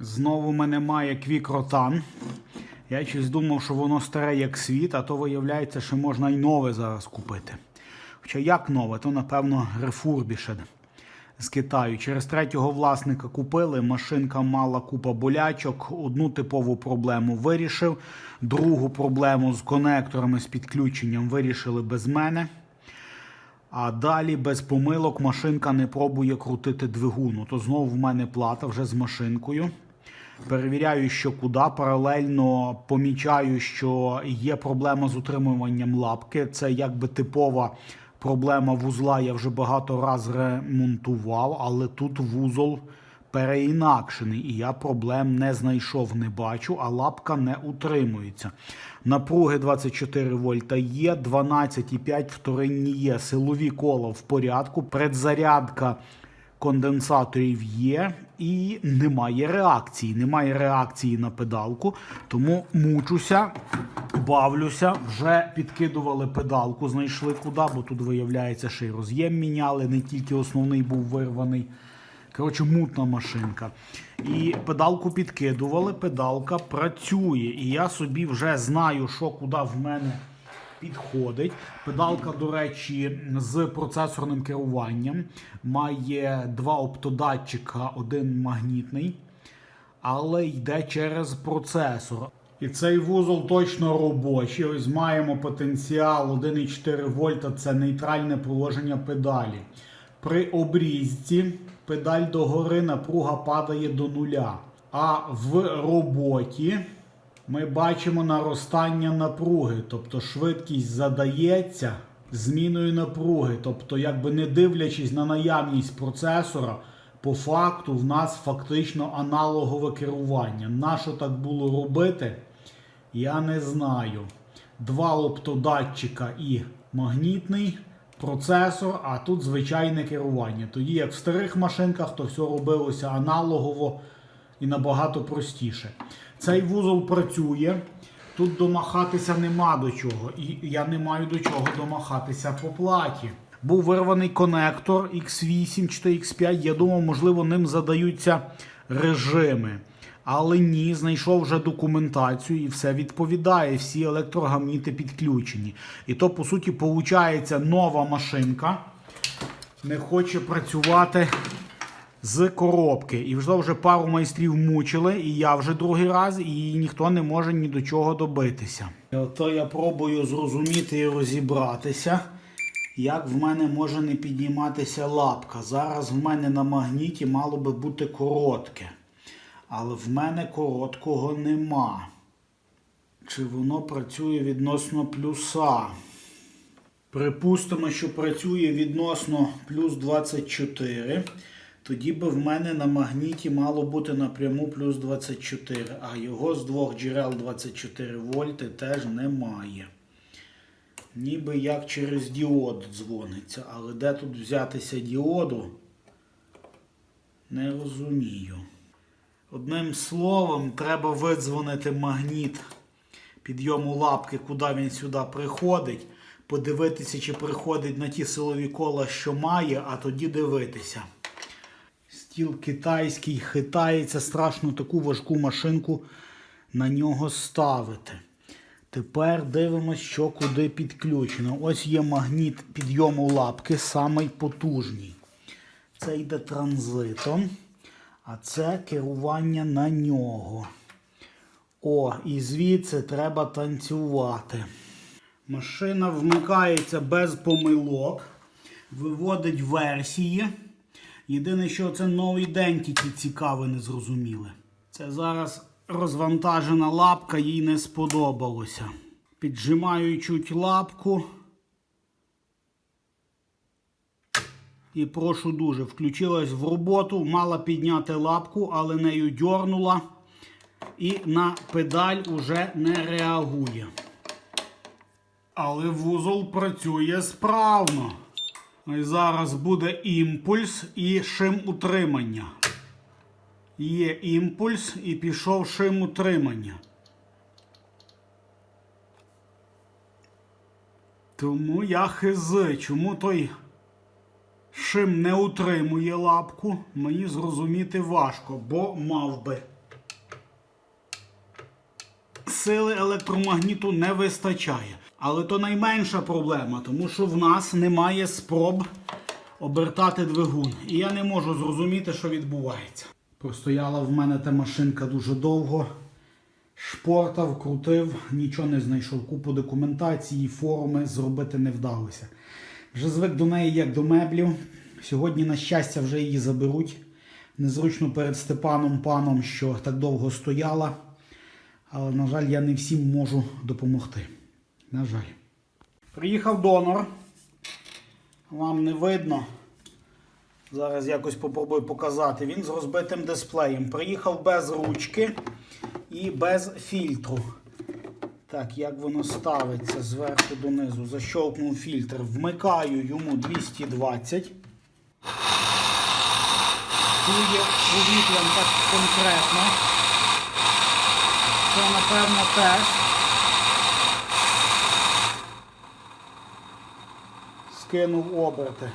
Знову мене має квікротан. Я щось думав, що воно старе як світ, а то виявляється, що можна й нове зараз купити. Хоча як нове, то напевно рефурбішед з Китаю. Через третього власника купили. Машинка мала купа болячок. Одну типову проблему вирішив. Другу проблему з конекторами з підключенням вирішили без мене. А далі без помилок машинка не пробує крутити двигун. Ну, То знову в мене плата вже з машинкою. Перевіряю, що куди. Паралельно помічаю, що є проблема з утримуванням лапки. Це якби типова проблема вузла. Я вже багато раз ремонтував, але тут вузол переінакшений. І я проблем не знайшов, не бачу, а лапка не утримується. Напруги 24 вольта є, 12,5 вторинні є. Силові кола в порядку, предзарядка конденсаторів є і немає реакції. Немає реакції на педалку, тому мучуся, бавлюся. Вже підкидували педалку, знайшли куди, бо тут виявляється, ще й роз'єм міняли, не тільки основний був вирваний. Коротше, мутна машинка. І педалку підкидували, педалка працює. І я собі вже знаю, що куди в мене підходить. Педалка, до речі, з процесорним керуванням. Має два оптодатчика, один магнітний, але йде через процесор. І цей вузол точно робочий. Ось маємо потенціал 1,4 вольта це нейтральне положення педалі. При обрізці педаль догори напруга падає до нуля. А в роботі ми бачимо наростання напруги, тобто швидкість задається зміною напруги. Тобто, якби не дивлячись на наявність процесора, по факту в нас фактично аналогове керування. Нащо так було робити? Я не знаю. Два оптодатчика і магнітний процесор, а тут звичайне керування. Тоді, як в старих машинках, то все робилося аналогово і набагато простіше. Цей вузол працює. Тут домахатися нема до чого. І я не маю до чого домахатися по платі. Був вирваний конектор X8 чи то X5. Я думав, можливо, ним задаються режими. Але ні, знайшов вже документацію і все відповідає. Всі електрогамніти підключені. І то, по суті, виходить нова машинка. Не хоче працювати з коробки. І вже вже пару майстрів мучили, і я вже другий раз, і ніхто не може ні до чого добитися. І ото я пробую зрозуміти і розібратися, як в мене може не підніматися лапка. Зараз в мене на магніті мало би бути коротке. Але в мене короткого нема. Чи воно працює відносно плюса? Припустимо, що працює відносно плюс 24. Тоді би в мене на магніті мало бути напряму плюс 24, а його з двох джерел 24 вольти теж немає. Ніби як через діод дзвониться, але де тут взятися діоду? Не розумію. Одним словом, треба видзвонити магніт підйому лапки, куди він сюди приходить, подивитися, чи приходить на ті силові кола, що має, а тоді дивитися. Стіл китайський хитається, страшно таку важку машинку на нього ставити. Тепер дивимося, що куди підключено. Ось є магніт підйому лапки, самий потужний. Це йде транзитом, а це керування на нього. О, і звідси треба танцювати. Машина вмикається без помилок, виводить версії. Єдине, що це новий день цікаве, не зрозуміле. Це зараз розвантажена лапка, їй не сподобалося. Піджимаю чуть лапку. І прошу дуже, включилась в роботу, мала підняти лапку, але нею дьорнула і на педаль уже не реагує. Але вузол працює справно. Ну зараз буде імпульс і шим утримання. Є імпульс і пішов шим утримання. Тому я хизи. Чому той шим не утримує лапку, мені зрозуміти важко, бо мав би. Сили електромагніту не вистачає. Але то найменша проблема, тому що в нас немає спроб обертати двигун. І я не можу зрозуміти, що відбувається. Простояла в мене та машинка дуже довго. Шпортав, крутив, нічого не знайшов. Купу документації, форуми зробити не вдалося. Вже звик до неї як до меблів. Сьогодні, на щастя, вже її заберуть. Незручно перед Степаном паном, що так довго стояла. Але, на жаль, я не всім можу допомогти. На жаль. Приїхав донор. Вам не видно. Зараз якось попробую показати. Він з розбитим дисплеєм. Приїхав без ручки і без фільтру. Так, як воно ставиться зверху донизу. Защолкнув фільтр. Вмикаю йому 220. Чує повітрям так конкретно. Це, напевно, тест. Скинув оберти.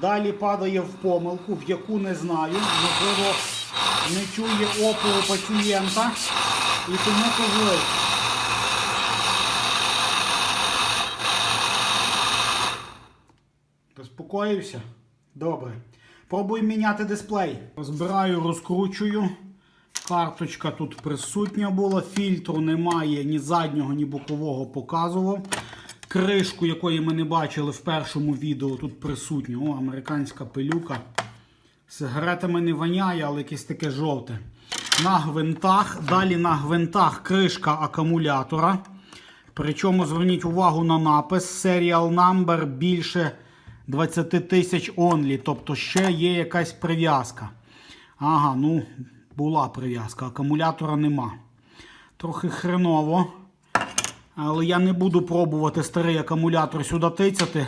Далі падає в помилку, в яку не знаю. Можливо, не чує опору пацієнта і тому козлить. Заспокоївся? Добре. Пробую міняти дисплей. Розбираю, розкручую. Карточка тут присутня була, фільтру немає ні заднього, ні бокового показував. Кришку, якої ми не бачили в першому відео, тут присутня. О, американська пилюка. Сигаретами не воняє, але якесь таке жовте. На гвинтах. Далі на гвинтах кришка акумулятора. Причому зверніть увагу на напис Serial number більше 20 тисяч only. Тобто ще є якась прив'язка. Ага, ну, була прив'язка. Акумулятора нема. Трохи хреново. Але я не буду пробувати старий акумулятор сюди тицяти,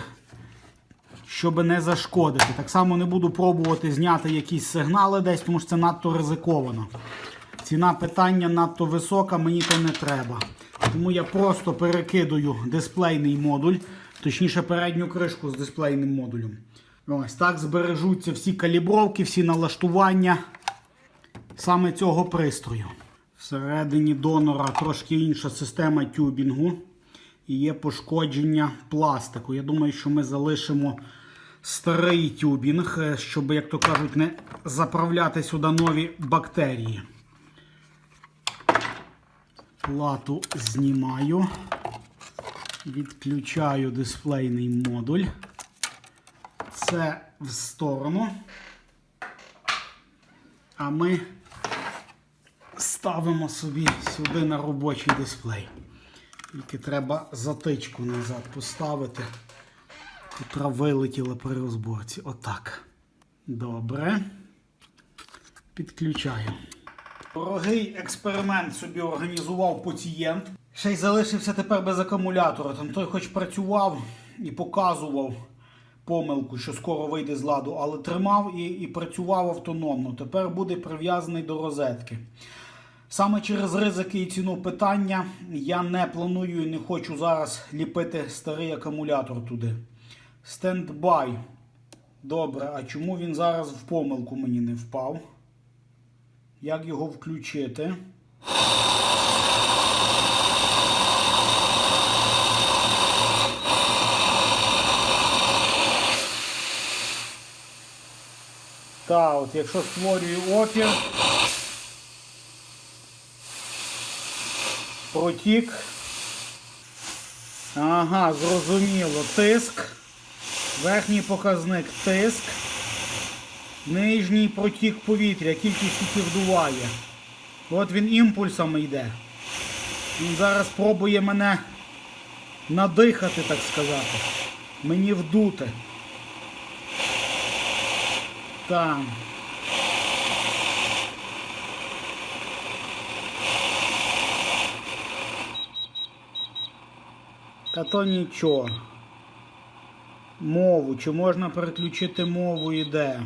щоб не зашкодити. Так само не буду пробувати зняти якісь сигнали десь, тому що це надто ризиковано. Ціна питання надто висока, мені то не треба. Тому я просто перекидую дисплейний модуль, точніше передню кришку з дисплейним модулем. Ось так збережуться всі калібровки, всі налаштування саме цього пристрою. Всередині донора трошки інша система тюбінгу і є пошкодження пластику. Я думаю, що ми залишимо старий тюбінг, е, щоб, як то кажуть, не заправляти сюди нові бактерії. Плату знімаю, відключаю дисплейний модуль. Це в сторону. А ми ставимо собі сюди на робочий дисплей. Тільки треба затичку назад поставити, котра вилетіла при розборці. Отак. Добре. Підключаю. Дорогий експеримент собі організував пацієнт. Ще й залишився тепер без акумулятора. Там той хоч працював і показував помилку, що скоро вийде з ладу, але тримав і, і працював автономно. Тепер буде прив'язаний до розетки. Саме через ризики і ціну питання я не планую і не хочу зараз ліпити старий акумулятор туди. Стендбай. Добре, а чому він зараз в помилку мені не впав? Як його включити? Так, от якщо створюю опір, протік. Ага, зрозуміло. Тиск. Верхній показник тиск. Нижній протік повітря, кількість який вдуває. От він імпульсами йде. Він зараз пробує мене надихати, так сказати. Мені вдути. Там. Та то нічого. Мову. Чи можна переключити мову і де?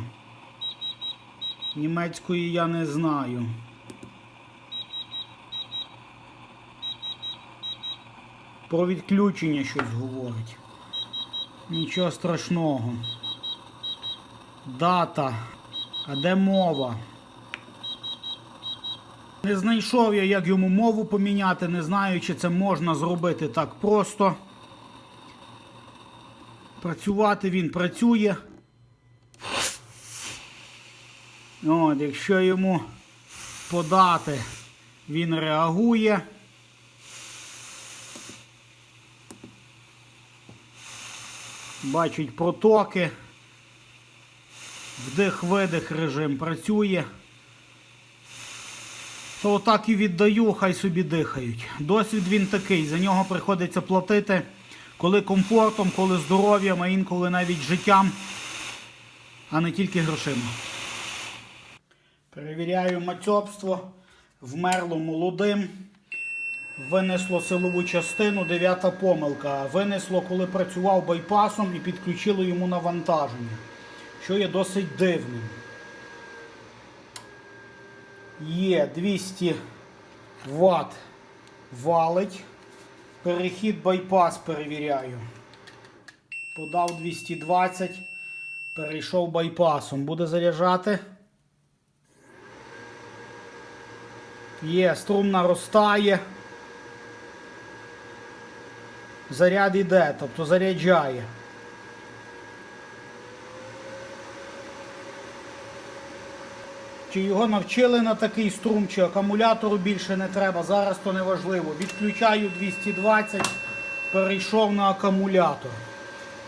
Німецької я не знаю. Про відключення щось говорить. Нічого страшного. Дата. А де мова? Не знайшов я, як йому мову поміняти, не знаю, чи це можна зробити так просто. Працювати він працює. От, якщо йому подати, він реагує. Бачить протоки. Вдих-видих режим працює. То отак і віддаю, хай собі дихають. Досвід він такий, за нього приходиться платити коли комфортом, коли здоров'ям, а інколи навіть життям, а не тільки грошима. Перевіряю мацьобство. Вмерло молодим. Винесло силову частину, дев'ята помилка. Винесло, коли працював байпасом і підключило йому навантаження, що є досить дивним. Є 200 Вт валить. Перехід байпас перевіряю. Подав 220, перейшов байпасом. Буде заряджати. Є, струм наростає. Заряд іде, тобто заряджає. Чи його навчили на такий струм, чи акумулятору більше не треба, зараз то не важливо. Відключаю 220, перейшов на акумулятор.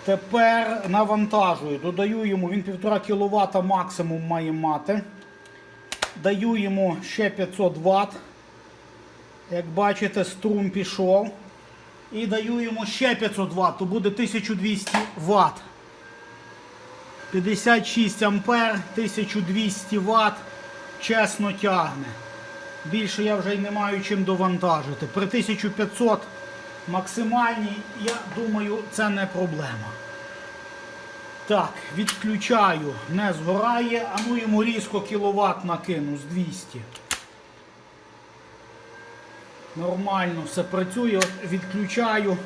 Тепер навантажую, додаю йому, він 1,5 кВт максимум має мати. Даю йому ще 500 Вт. Як бачите, струм пішов. І даю йому ще 500 Вт, то буде 1200 Вт. 56 ампер, 1200 Вт. Чесно тягне. Більше я вже й не маю чим довантажити. При 1500 максимальній, я думаю, це не проблема. Так, відключаю, не згорає, а ну йому різко кіловат накину з 200. Нормально все працює, відключаю,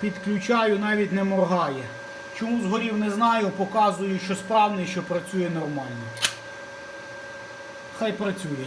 підключаю, навіть не моргає. Чому згорів, не знаю, показую, що справний, що працює нормально. Хай працює.